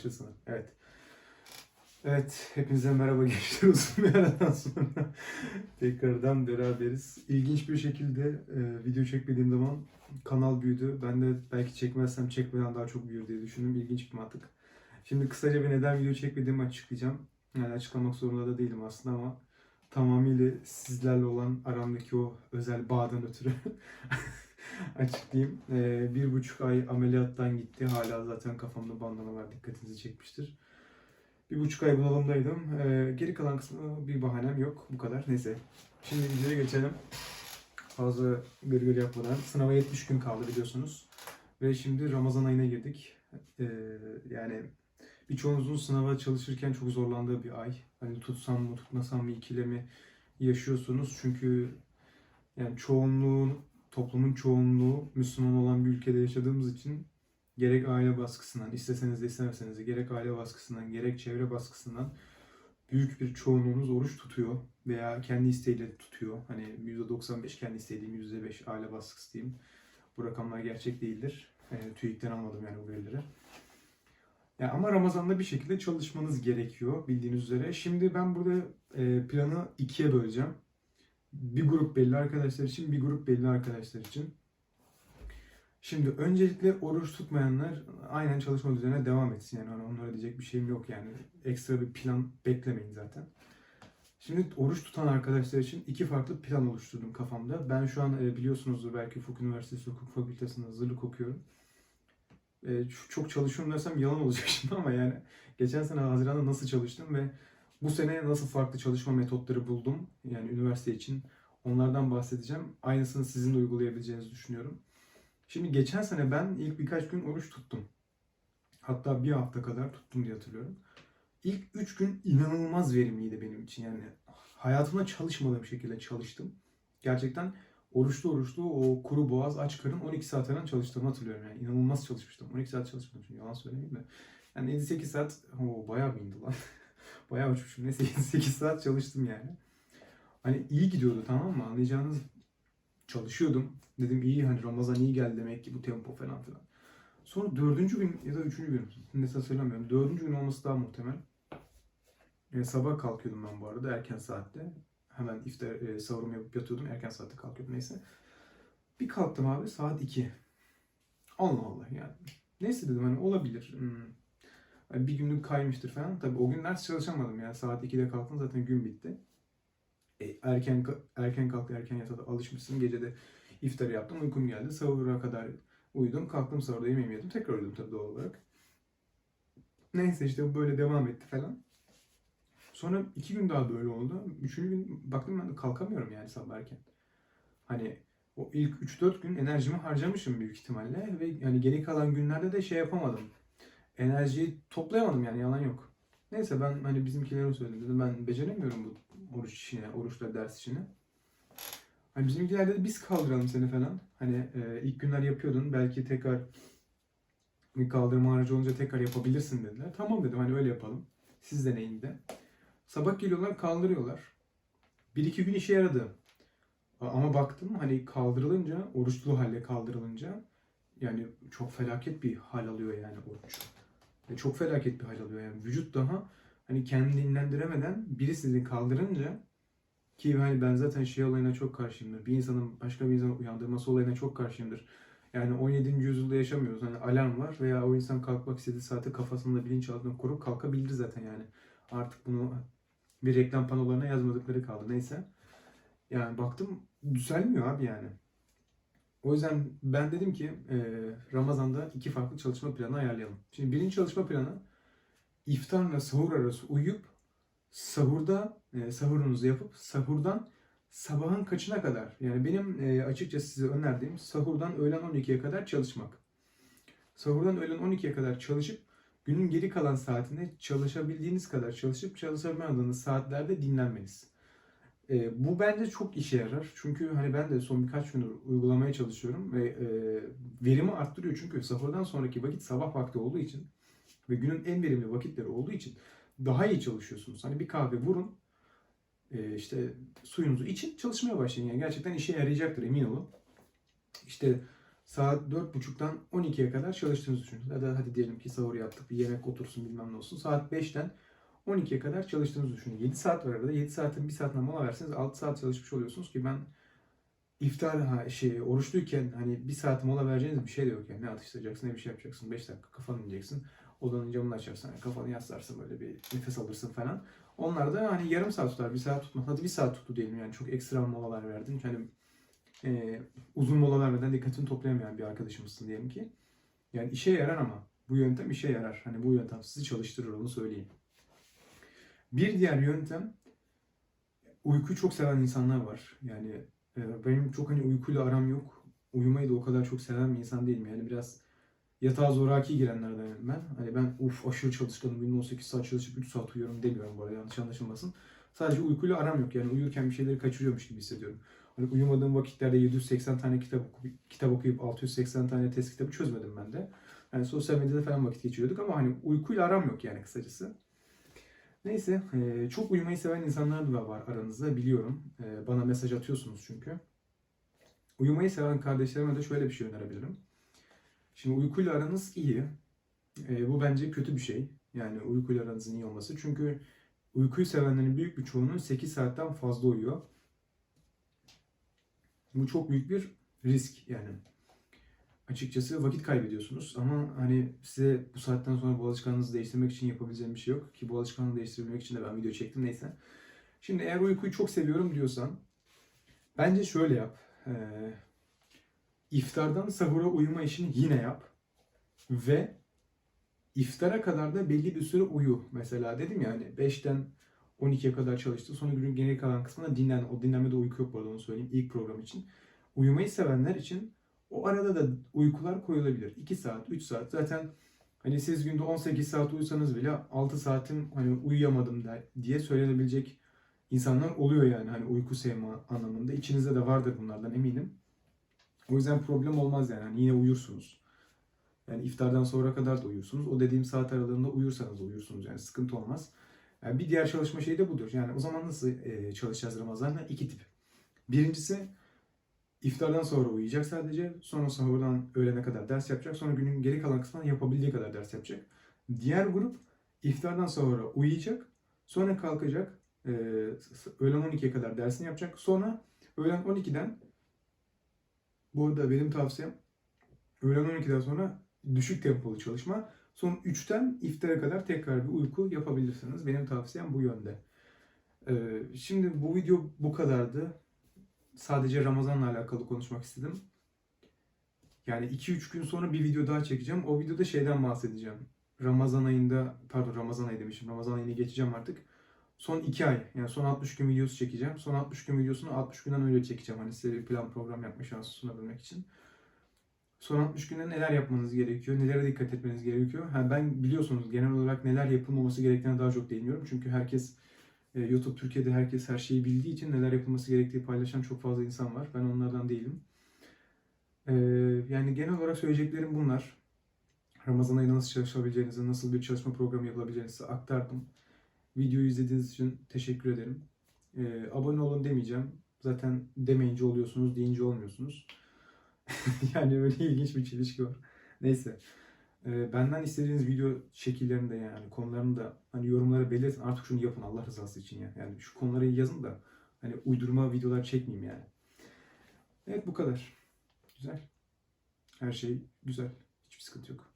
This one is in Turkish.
Başlasın. Evet. Evet, hepinize merhaba gençler uzun bir aradan sonra tekrardan beraberiz. İlginç bir şekilde e, video çekmediğim zaman kanal büyüdü. Ben de belki çekmezsem çekmeden daha çok büyür diye düşündüm. İlginç bir mantık. Şimdi kısaca bir neden video çekmediğimi açıklayacağım. Yani açıklamak zorunda da değilim aslında ama tamamıyla sizlerle olan aramdaki o özel bağdan ötürü açıklayayım. Ee, bir buçuk ay ameliyattan gitti. Hala zaten kafamda bandana var. Dikkatinizi çekmiştir. Bir buçuk ay bunalımdaydım. Ee, geri kalan kısmı bir bahanem yok. Bu kadar. Neyse. Şimdi videoya geçelim. Fazla gırgır yapmadan. Sınava 70 gün kaldı biliyorsunuz. Ve şimdi Ramazan ayına girdik. Ee, yani birçoğunuzun sınava çalışırken çok zorlandığı bir ay. Hani tutsam mı tutmasam mı ikilemi yaşıyorsunuz. Çünkü yani çoğunluğun toplumun çoğunluğu Müslüman olan bir ülkede yaşadığımız için gerek aile baskısından, isteseniz de istemeseniz de gerek aile baskısından, gerek çevre baskısından büyük bir çoğunluğunuz oruç tutuyor veya kendi isteğiyle tutuyor. Hani %95 kendi isteği diyeyim, %5 aile baskısı diyeyim. Bu rakamlar gerçek değildir. E, TÜİK'ten almadım yani bu verileri. Ya ama Ramazan'da bir şekilde çalışmanız gerekiyor bildiğiniz üzere. Şimdi ben burada e, planı ikiye böleceğim. Bir grup belli arkadaşlar için, bir grup belli arkadaşlar için. Şimdi öncelikle oruç tutmayanlar aynen çalışma düzenine devam etsin. Yani ona- onlara diyecek bir şeyim yok yani. Ekstra bir plan beklemeyin zaten. Şimdi oruç tutan arkadaşlar için iki farklı plan oluşturdum kafamda. Ben şu an e, biliyorsunuzdur belki Ufuk Üniversitesi Hukuk Fakültesi'nde hazırlık okuyorum. E, çok çalışıyorum dersem yalan olacak şimdi ama yani geçen sene Haziran'da nasıl çalıştım ve bu sene nasıl farklı çalışma metotları buldum yani üniversite için onlardan bahsedeceğim. Aynısını sizin de uygulayabileceğinizi düşünüyorum. Şimdi geçen sene ben ilk birkaç gün oruç tuttum. Hatta bir hafta kadar tuttum diye hatırlıyorum. İlk üç gün inanılmaz verimliydi benim için. Yani hayatımda çalışmadığım şekilde çalıştım. Gerçekten oruçlu oruçlu o kuru boğaz aç karın 12 saat falan çalıştığımı hatırlıyorum. Yani inanılmaz çalışmıştım. 12 saat çalışmadım şimdi yalan söylemeyeyim de. Yani 7-8 saat o bayağı bir indi lan. bayağı uçmuşum. Neyse 7-8 saat çalıştım yani. Hani iyi gidiyordu tamam mı? Anlayacağınız çalışıyordum. Dedim iyi hani Ramazan iyi geldi demek ki bu tempo falan filan. Sonra dördüncü gün ya da üçüncü gün net hatırlamıyorum. Dördüncü gün olması daha muhtemel. Yani sabah kalkıyordum ben bu arada erken saatte. Hemen iftar e, sahurumu yapıp yatıyordum. Erken saatte kalkıyordum neyse. Bir kalktım abi saat 2. Allah Allah yani. Neyse dedim hani olabilir. Hmm. Hani bir günlük kaymıştır falan. Tabii o gün ders çalışamadım yani. Saat 2'de kalktım zaten gün bitti. E, erken erken kalk erken yata alışmışsın. Gece de iftarı yaptım. Uykum geldi. Sahura kadar uyudum. Kalktım sahurda yemeğimi yedim. Tekrar uyudum tabii doğal olarak. Neyse işte böyle devam etti falan. Sonra iki gün daha böyle oldu. Üçüncü gün baktım ben de kalkamıyorum yani sabah erken. Hani o ilk 3-4 gün enerjimi harcamışım büyük ihtimalle ve yani geri kalan günlerde de şey yapamadım. Enerjiyi toplayamadım yani yalan yok. Neyse ben hani bizimkilere söyledim dedim ben beceremiyorum bu oruç işini, oruçla ders işini. Hani bizimkiler dedi biz kaldıralım seni falan. Hani e, ilk günler yapıyordun belki tekrar bir kaldırma aracı olunca tekrar yapabilirsin dediler. Tamam dedim hani öyle yapalım. Siz deneyin de. Sabah geliyorlar kaldırıyorlar. Bir iki gün işe yaradı. Ama baktım hani kaldırılınca, oruçlu hale kaldırılınca yani çok felaket bir hal alıyor yani oruç. Çok felaket bir hal alıyor yani. Vücut daha hani kendini dinlendiremeden biri sizi kaldırınca ki hani ben zaten şey olayına çok karşıyımdır. Bir insanın başka bir insanı uyandırması olayına çok karşıyımdır. Yani 17. yüzyılda yaşamıyoruz. Hani alarm var veya o insan kalkmak istediği saate kafasında bilinçaltına kurup kalkabilir zaten yani. Artık bunu bir reklam panolarına yazmadıkları kaldı. Neyse. Yani baktım düzelmiyor abi yani. O yüzden ben dedim ki e, Ramazan'da iki farklı çalışma planı ayarlayalım. Şimdi birinci çalışma planı iftarla sahur arası uyuyup sahurda e, sahurunuzu yapıp sahurdan sabahın kaçına kadar yani benim e, açıkçası size önerdiğim sahurdan öğlen 12'ye kadar çalışmak. Sahurdan öğlen 12'ye kadar çalışıp günün geri kalan saatinde çalışabildiğiniz kadar çalışıp çalışamadığınız saatlerde dinlenmeniz. E, bu bence çok işe yarar. Çünkü hani ben de son birkaç gündür uygulamaya çalışıyorum ve e, verimi arttırıyor. Çünkü sahurdan sonraki vakit sabah vakti olduğu için ve günün en verimli vakitleri olduğu için daha iyi çalışıyorsunuz. Hani bir kahve vurun, e, işte suyunuzu için çalışmaya başlayın. Yani gerçekten işe yarayacaktır emin olun. İşte saat 4.30'dan 12'ye kadar çalıştığınızı düşünün. Ya da hadi diyelim ki sahur yaptık, bir yemek otursun bilmem ne olsun. Saat 5'ten 12'ye kadar çalıştığınızı düşünün. 7 saat var arada. 7 saatin 1 saatine mola verseniz 6 saat çalışmış oluyorsunuz ki ben iftar ha, şey oruçluyken hani bir saat mola vereceğiniz bir şey de yok yani. Ne atıştıracaksın ne bir şey yapacaksın. 5 dakika kafanı ineceksin. Odanın camını açarsın. hani kafanı yaslarsın böyle bir nefes alırsın falan. Onlar da hani yarım saat tutar. Bir saat tutmaz. Hadi bir saat tuttu diyelim yani. Çok ekstra molalar verdin. Hani e, uzun mola vermeden dikkatini toplayamayan bir arkadaşımızsın diyelim ki. Yani işe yarar ama bu yöntem işe yarar. Hani bu yöntem sizi çalıştırır onu söyleyeyim. Bir diğer yöntem uykuyu çok seven insanlar var. Yani e, benim çok hani uykuyla aram yok. Uyumayı da o kadar çok seven bir insan değilim. Yani biraz yatağa zoraki girenlerden ben. Hani ben uf aşırı çalışkanım. Günde 18 saat çalışıp 3 saat uyuyorum demiyorum bu arada yanlış anlaşılmasın. Sadece uykuyla aram yok. Yani uyurken bir şeyleri kaçırıyormuş gibi hissediyorum. Hani uyumadığım vakitlerde 780 tane kitap okuyup, kitap okuyup 680 tane test kitabı çözmedim ben de. Yani sosyal medyada falan vakit geçiriyorduk ama hani uykuyla aram yok yani kısacası. Neyse, çok uyumayı seven insanlar da var aranızda biliyorum. Bana mesaj atıyorsunuz çünkü. Uyumayı seven kardeşlerime de şöyle bir şey önerebilirim. Şimdi uykuyla aranız iyi. Bu bence kötü bir şey. Yani uykuyla aranızın iyi olması. Çünkü uykuyu sevenlerin büyük bir çoğunun 8 saatten fazla uyuyor. Bu çok büyük bir risk yani. Açıkçası vakit kaybediyorsunuz ama hani size bu saatten sonra bu alışkanlığınızı değiştirmek için yapabileceğim bir şey yok. Ki bu alışkanlığı değiştirebilmek için de ben video çektim neyse. Şimdi eğer uykuyu çok seviyorum diyorsan bence şöyle yap. Ee, iftardan sahura uyuma işini yine yap. Ve iftara kadar da belli bir süre uyu. Mesela dedim ya hani 5'ten 12'ye kadar çalıştı. Sonra günün geri kalan kısmında dinlen. O dinlenmede uyku yok bu arada onu söyleyeyim ilk program için. Uyumayı sevenler için o arada da uykular koyulabilir. 2 saat, 3 saat. Zaten hani siz günde 18 saat uyusanız bile 6 saatim hani uyuyamadım da diye söylenebilecek insanlar oluyor yani hani uyku sevme anlamında. İçinizde de vardır bunlardan eminim. O yüzden problem olmaz yani. Hani yine uyursunuz. Yani iftardan sonra kadar da uyursunuz. O dediğim saat aralığında uyursanız uyursunuz. Yani sıkıntı olmaz. Yani bir diğer çalışma şeyi de budur. Yani o zaman nasıl çalışacağız Ramazan'da? İki tip. Birincisi iftardan sonra uyuyacak sadece. Sonra sahurdan öğlene kadar ders yapacak. Sonra günün geri kalan kısmında yapabildiği kadar ders yapacak. Diğer grup iftardan sonra uyuyacak. Sonra kalkacak. E, öğlen 12'ye kadar dersini yapacak. Sonra öğlen 12'den bu arada benim tavsiyem öğlen 12'den sonra düşük tempolu çalışma. Son 3'ten iftara kadar tekrar bir uyku yapabilirsiniz. Benim tavsiyem bu yönde. Ee, şimdi bu video bu kadardı. Sadece Ramazan'la alakalı konuşmak istedim. Yani 2-3 gün sonra bir video daha çekeceğim. O videoda şeyden bahsedeceğim. Ramazan ayında, pardon Ramazan ayı demişim. Ramazan ayını geçeceğim artık. Son 2 ay, yani son 60 gün videosu çekeceğim. Son 60 gün videosunu 60 günden önce çekeceğim. Hani size bir plan program yapma şansı sunabilmek için. Son 60 günde neler yapmanız gerekiyor, nelere dikkat etmeniz gerekiyor. Ha, ben biliyorsunuz genel olarak neler yapılmaması gerektiğine daha çok değiniyorum. Çünkü herkes, e, YouTube Türkiye'de herkes her şeyi bildiği için neler yapılması gerektiği paylaşan çok fazla insan var. Ben onlardan değilim. E, yani genel olarak söyleyeceklerim bunlar. Ramazan ayı nasıl çalışabileceğinizi, nasıl bir çalışma programı yapılabileceğinizi aktardım. Videoyu izlediğiniz için teşekkür ederim. E, abone olun demeyeceğim. Zaten demeyince oluyorsunuz, deyince olmuyorsunuz. yani öyle ilginç bir çelişki var. Neyse. Ee, benden istediğiniz video şekillerini de yani konularını da hani yorumlara belirtin. Artık şunu yapın Allah rızası için ya. Yani şu konuları yazın da hani uydurma videolar çekmeyeyim yani. Evet bu kadar. Güzel. Her şey güzel. Hiçbir sıkıntı yok.